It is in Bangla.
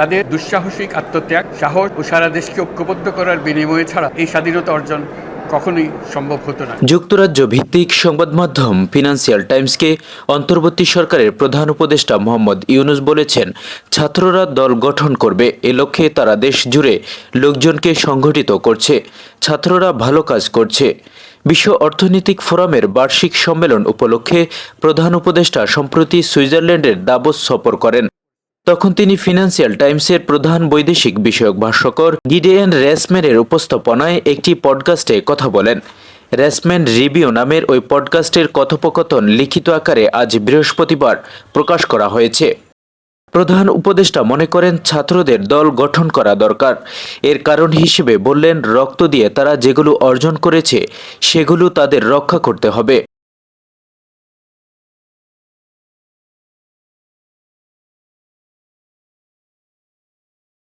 তাদের দুঃসাহসিক আত্মত্যাগ, সাহস ও সারা দেশকে ঐক্যবদ্ধ করার বিনিময়ে ছাড়া এই স্বাধীনতা অর্জন কখনোই সম্ভব হতো না। যুক্তরাজ্য ভিত্তিক সংবাদ মাধ্যম ফিনান্সিয়াল টাইমসকে অন্তর্বর্তী সরকারের প্রধান উপদেষ্টা মোহাম্মদ ইউনুস বলেছেন, ছাত্ররা দল গঠন করবে, এ লক্ষ্যে তারা দেশ জুড়ে লোকজনকে সংগঠিত করছে, ছাত্ররা ভালো কাজ করছে। বিশ্ব অর্থনৈতিক ফোরামের বার্ষিক সম্মেলন উপলক্ষে প্রধান উপদেষ্টা সম্প্রতি সুইজারল্যান্ডের দাবোস সফর করেন। তখন তিনি ফিনান্সিয়াল টাইমসের প্রধান বৈদেশিক বিষয়ক ভাষ্যকর গিডেয়ান রেসম্যানের উপস্থাপনায় একটি পডকাস্টে কথা বলেন। রেসম্যান রিভিউ নামের ওই পডকাস্টের কথোপকথন লিখিত আকারে আজ বৃহস্পতিবার প্রকাশ করা হয়েছে। প্রধান উপদেষ্টা মনে করেন, ছাত্রদের দল গঠন করা দরকার। এর কারণ হিসেবে বললেন, রক্ত দিয়ে তারা যেগুলো অর্জন করেছে, সেগুলো তাদের রক্ষা করতে হবে।